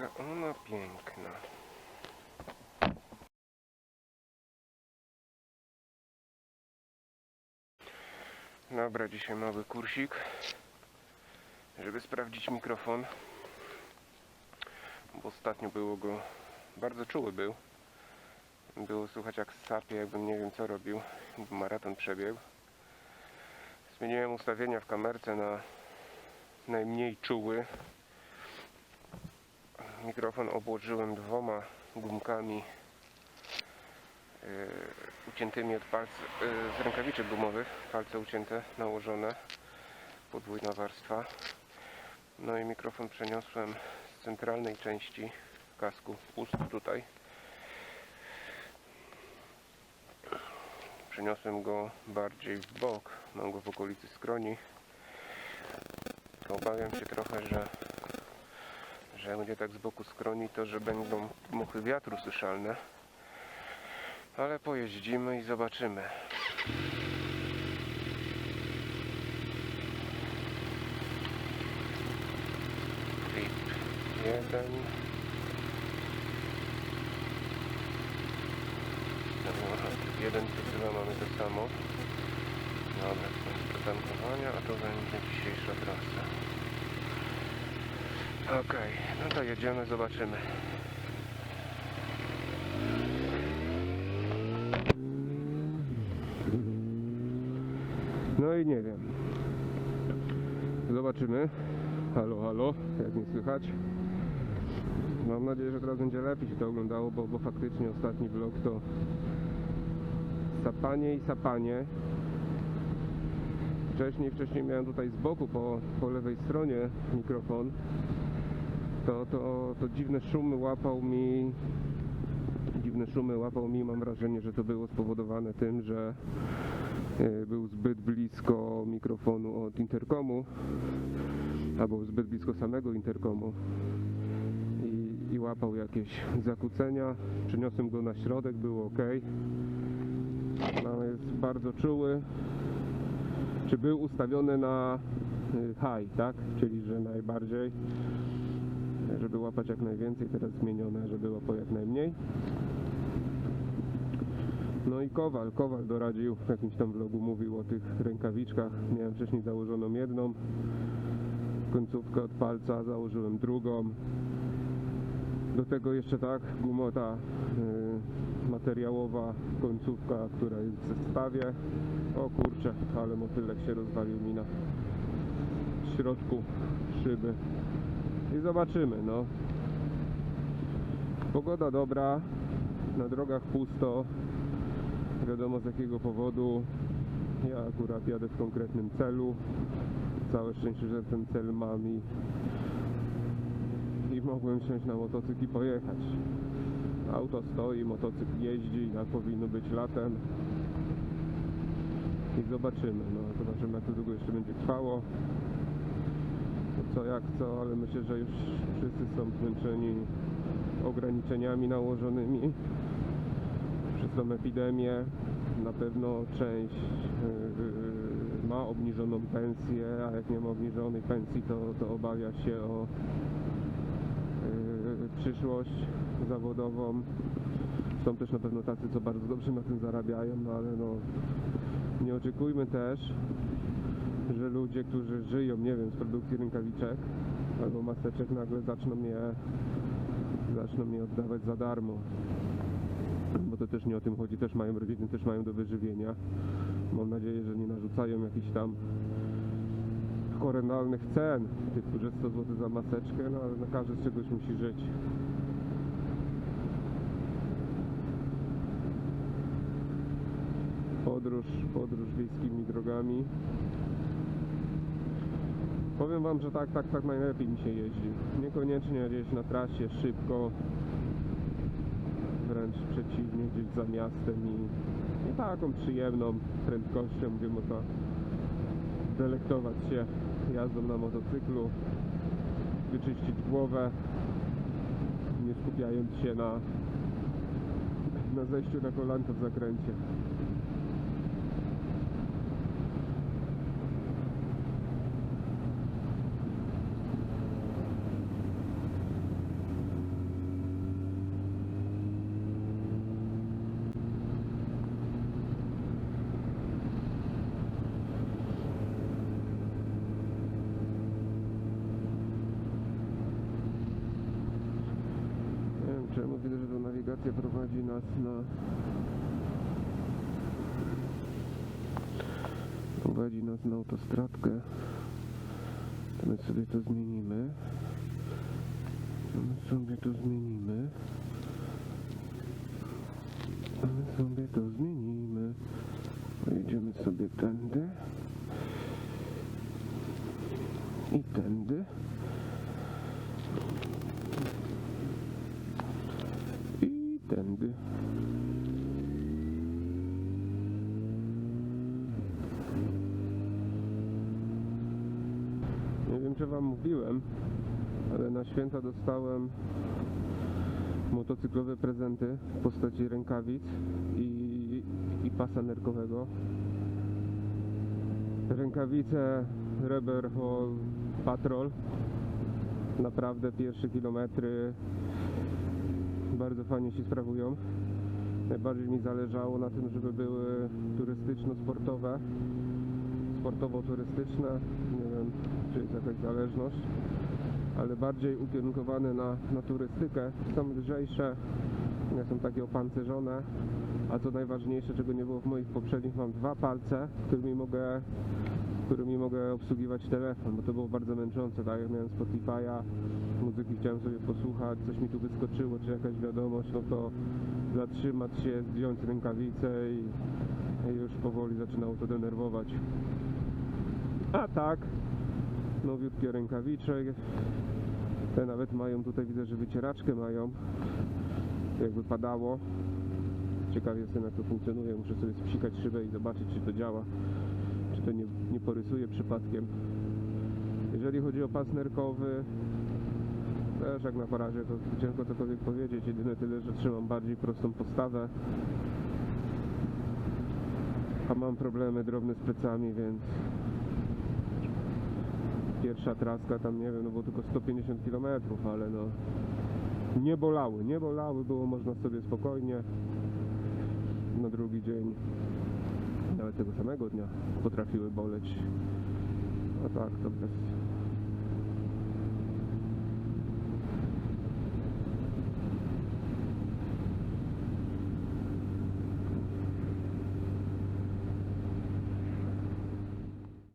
jaka ona piękna. Dobra, dzisiaj mały kursik, żeby sprawdzić mikrofon. Bo ostatnio było go, bardzo czuły był. Było słychać jak sapie, jakbym nie wiem co robił, maraton przebiegł. Zmieniłem ustawienia w kamerce na najmniej czuły. Mikrofon obłożyłem dwoma gumkami yy, uciętymi od palc, yy, z rękawiczek gumowych, palce ucięte, nałożone, podwójna warstwa. No i mikrofon przeniosłem z centralnej części kasku ust tutaj. Przeniosłem go bardziej w bok, mam go w okolicy skroni. Obawiam się trochę, że jak będzie tak z boku skroni, to że będą muchy wiatru słyszalne. Ale pojeździmy i zobaczymy. Trip jeden. Jeden, to chyba mamy to samo. Dobra, to tankowania, a to będzie dzisiejsza trasa. Okej, no to jedziemy, zobaczymy. No i nie wiem. Zobaczymy. Halo, halo, jak mnie słychać. Mam nadzieję, że teraz będzie lepiej się to oglądało, bo, bo faktycznie ostatni vlog to sapanie i sapanie. Wcześniej, wcześniej miałem tutaj z boku po, po lewej stronie mikrofon to, to, to dziwne szumy łapał mi dziwne szumy łapał mi mam wrażenie, że to było spowodowane tym, że e, był zbyt blisko mikrofonu od interkomu albo zbyt blisko samego interkomu i, i łapał jakieś zakłócenia. Przeniosłem go na środek, było ok. No, jest bardzo czuły. Czy był ustawiony na y, high, tak? Czyli że najbardziej żeby łapać jak najwięcej, teraz zmienione, żeby łapał jak najmniej. No i Kowal, Kowal doradził, w jakimś tam vlogu mówił o tych rękawiczkach. Miałem wcześniej założoną jedną, końcówkę od palca, założyłem drugą. Do tego jeszcze tak, gumota y, materiałowa, końcówka, która jest w zestawie. O kurczę, ale motylek się rozwalił mi na środku szyby i zobaczymy, no. Pogoda dobra, na drogach pusto, wiadomo z jakiego powodu. Ja akurat jadę w konkretnym celu. Całe szczęście, że ten cel mam i, i mogłem wsiąść na motocykl i pojechać. Auto stoi, motocykl jeździ, jak powinno być latem. I zobaczymy, no zobaczymy jak to długo jeszcze będzie trwało co jak co, ale myślę, że już wszyscy są zmęczeni ograniczeniami nałożonymi przez tą epidemię. Na pewno część yy, ma obniżoną pensję, a jak nie ma obniżonej pensji, to, to obawia się o yy, przyszłość zawodową. Są też na pewno tacy, co bardzo dobrze na tym zarabiają, no ale no nie oczekujmy też, że ludzie, którzy żyją, nie wiem, z produkcji rękawiczek albo maseczek nagle zaczną je zaczną je oddawać za darmo. Bo to też nie o tym chodzi, też mają rodziny, też mają do wyżywienia. Mam nadzieję, że nie narzucają jakichś tam horrendalnych cen, typu, że 100 zł za maseczkę, no ale no każdy z czegoś musi żyć. Podróż, podróż wiejskimi drogami. Powiem wam, że tak, tak, tak najlepiej mi się jeździ. Niekoniecznie gdzieś na trasie szybko, wręcz przeciwnie, gdzieś za miastem i, i taką przyjemną prędkością, gdzie można delektować się jazdą na motocyklu, wyczyścić głowę, nie skupiając się na, na zejściu na kolanko w zakręcie. Widzę, że ta nawigacja prowadzi nas na prowadzi nas na autostradkę. To my sobie to zmienimy. To my sobie to zmienimy. To my sobie to zmienimy. Pojedziemy sobie tędy. I tędy. I tędy. Nie wiem, czy Wam mówiłem, ale na święta dostałem motocyklowe prezenty w postaci rękawic i, i pasa nerkowego. Rękawice Reber Hall Patrol. Naprawdę pierwsze kilometry bardzo fajnie się sprawują. Najbardziej mi zależało na tym, żeby były turystyczno-sportowe, sportowo-turystyczne. Nie wiem, czy jest jakaś zależność, ale bardziej ukierunkowane na, na turystykę. Są lżejsze, są takie opancerzone, a co najważniejsze, czego nie było w moich poprzednich, mam dwa palce, którymi mogę którymi mogę obsługiwać telefon, bo to było bardzo męczące, tak jak miałem Spotify'a, muzyki chciałem sobie posłuchać, coś mi tu wyskoczyło, czy jakaś wiadomość, no to zatrzymać się, zdjąć rękawice i, i już powoli zaczynało to denerwować. A tak, nowiutkie rękawiczek, te nawet mają, tutaj widzę, że wycieraczkę mają, jakby padało. Ciekaw jestem jak to funkcjonuje, muszę sobie spsikać szybę i zobaczyć czy to działa czy to nie, nie porysuje przypadkiem. Jeżeli chodzi o pas nerkowy, też jak na parazie to ciężko cokolwiek powiedzieć, jedyne tyle, że trzymam bardziej prostą postawę. A mam problemy drobne z plecami, więc pierwsza traska tam nie wiem, no było tylko 150 km, ale no nie bolały, nie bolały, było można sobie spokojnie na drugi dzień nawet tego samego dnia potrafiły boleć. A tak, to bez,